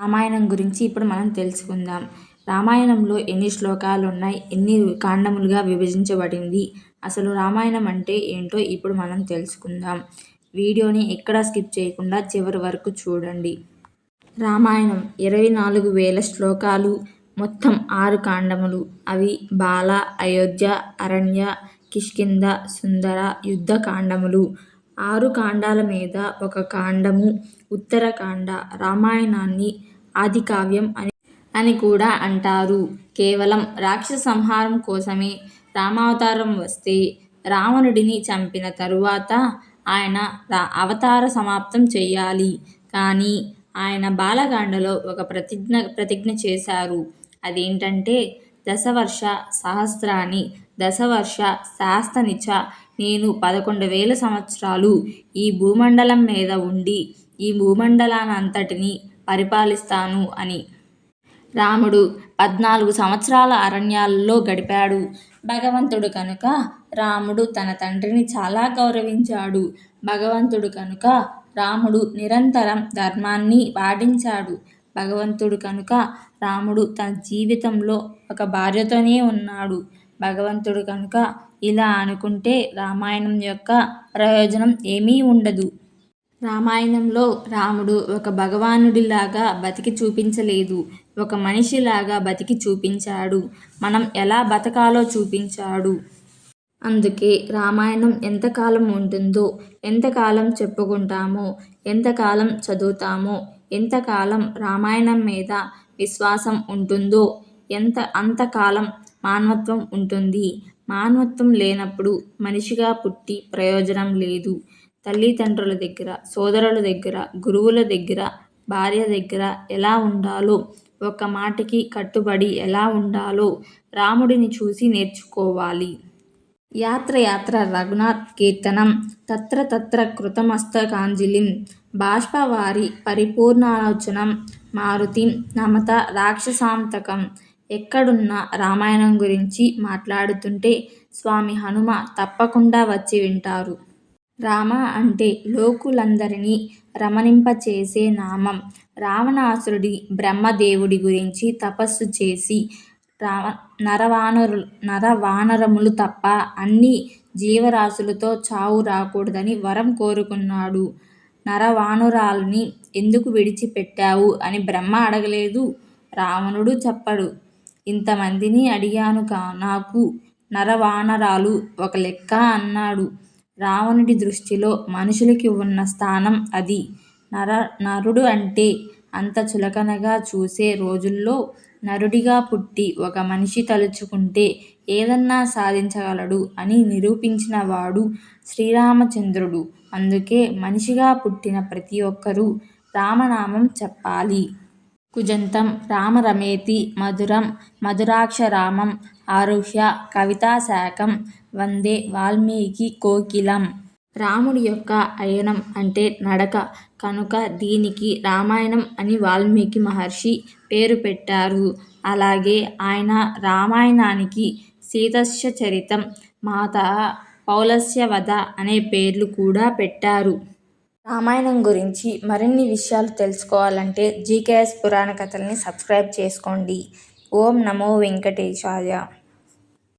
రామాయణం గురించి ఇప్పుడు మనం తెలుసుకుందాం. రామాయణంలో ఎన్ని శ్లోకాలు ఉన్నాయి ఎన్ని కాండములుగా విభజించబడింది? అసలు రామాయణం అంటే ఏంటో ఇప్పుడు మనం తెలుసుకుందాం. వీడియోని ఎక్కడా స్కిప్ చేయకుండా చివరి వరకు చూడండి. రామాయణం ఇరవై నాలుగు వేల శ్లోకాలు. మొత్తం ఆరు కాండములు. అవి బాల, అయోధ్య, అరణ్య, కిష్కింధ, సుందర, యుద్ధ కాండములు. ఆరు కాండాల మీద ఒక కాండము ఉత్తరకాండ. రామాయణాన్ని ఆదికావ్యం అని అని కూడా అంటారు. కేవలం రాక్షస సంహారం కోసమే రామావతారం వస్తే రావణుడిని చంపిన తరువాత ఆయన అవతార సమాప్తం చేయాలి కానీ ఆయన బాలకాండలో ఒక ప్రతిజ్ఞ చేశారు. అదేంటంటే దశవర్ష సహస్రాని దశవర్ష శాస్తనిచ నేను పదకొండు వేల సంవత్సరాలు ఈ భూమండలం మీద ఉండి ఈ భూమండలానంతటిని పరిపాలిస్తాను అని. రాముడు పద్నాలుగు సంవత్సరాల అరణ్యాలలో గడిపాడు. భగవంతుడు కనుక రాముడు తన తండ్రిని చాలా గౌరవించాడు. భగవంతుడు కనుక రాముడు నిరంతరం ధర్మాన్ని పాటించాడు. భగవంతుడు కనుక రాముడు తన జీవితంలో ఒక భార్యతోనే ఉన్నాడు. భగవంతుడు కనుక ఇలా అనుకుంటే రామాయణం యొక్క ప్రయోజనం ఏమీ ఉండదు. రామాయణంలో రాముడు ఒక భగవానుడిలాగా బతికి చూపించలేదు. ఒక మనిషిలాగా బతికి చూపించాడు. మనం ఎలా బతకాలో చూపించాడు. అందుకే రామాయణం ఎంతకాలం ఉంటుందో, ఎంతకాలం చెప్పుకుంటామో, ఎంతకాలం చదువుతామో, ఎంతకాలం రామాయణం మీద విశ్వాసం ఉంటుందో ఎంత అంతకాలం మానవత్వం ఉంటుంది. మానవత్వం లేనప్పుడు మనిషిగా పుట్టి ప్రయోజనం లేదు. తల్లిదండ్రుల దగ్గర, సోదరుల దగ్గర, గురువుల దగ్గర, భార్య దగ్గర ఎలా ఉండాలో, ఒక మాటకి కట్టుబడి ఎలా ఉండాలో రాముడిని చూసి నేర్చుకోవాలి. యాత్ర యాత్ర రఘునాథ్ కీర్తనం తత్ర తత్ర కృతమస్తకాంజలిం బాష్పవారి పరిపూర్ణాలోచనం మారుతి నమత రాక్షసాంతకం ఎక్కడున్నా రామాయణం గురించి మాట్లాడుతుంటే స్వామి హనుమ తప్పకుండా వచ్చి వింటారు. రామ అంటే లోకులందరినీ రమణింపచేసే నామం. రావణాసురుడి బ్రహ్మదేవుడి గురించి తపస్సు చేసి నరవానరులు నరవానరములు తప్ప అన్ని జీవరాశులతో చావు రాకూడదని వరం కోరుకున్నాడు. నరవానురాల్ని ఎందుకు విడిచి పెట్టావు అని బ్రహ్మ అడగలేదు. రావణుడు చెప్పడు. ఇంతమందిని అడిగాను కా నాకు నరవానరాలు ఒక లెక్క అన్నాడు. రావణుడి దృష్టిలో మనుషులకి ఉన్న స్థానం అది. నర నరుడు అంటే అంత చులకనగా చూసే రోజుల్లో నరుడిగా పుట్టి ఒక మనిషి తలుచుకుంటే ఏదన్నా సాధించగలడు అని నిరూపించినవాడు శ్రీరామచంద్రుడు. అందుకే మనిషిగా పుట్టిన ప్రతి ఒక్కరూ రామనామం చెప్పాలి. కుజంతం రామరమేతి మధురం మధురాక్షరామం ఆరుహ్య కవితాశాఖం వందే వాల్మీకి కోకిలం. రాముడి యొక్క అయనం అంటే నడక కనుక దీనికి రామాయణం అని వాల్మీకి మహర్షి పేరు పెట్టారు. అలాగే ఆయన రామాయణానికి సీతస్య చరితం మాత పౌలస్య వధ అనే పేర్లు కూడా పెట్టారు. రామాయణం గురించి మరిన్ని విషయాలు తెలుసుకోవాలంటే జీకేఎస్ పురాణ కథల్ని సబ్స్క్రైబ్ చేసుకోండి. ఓం నమో వెంకటేశాయ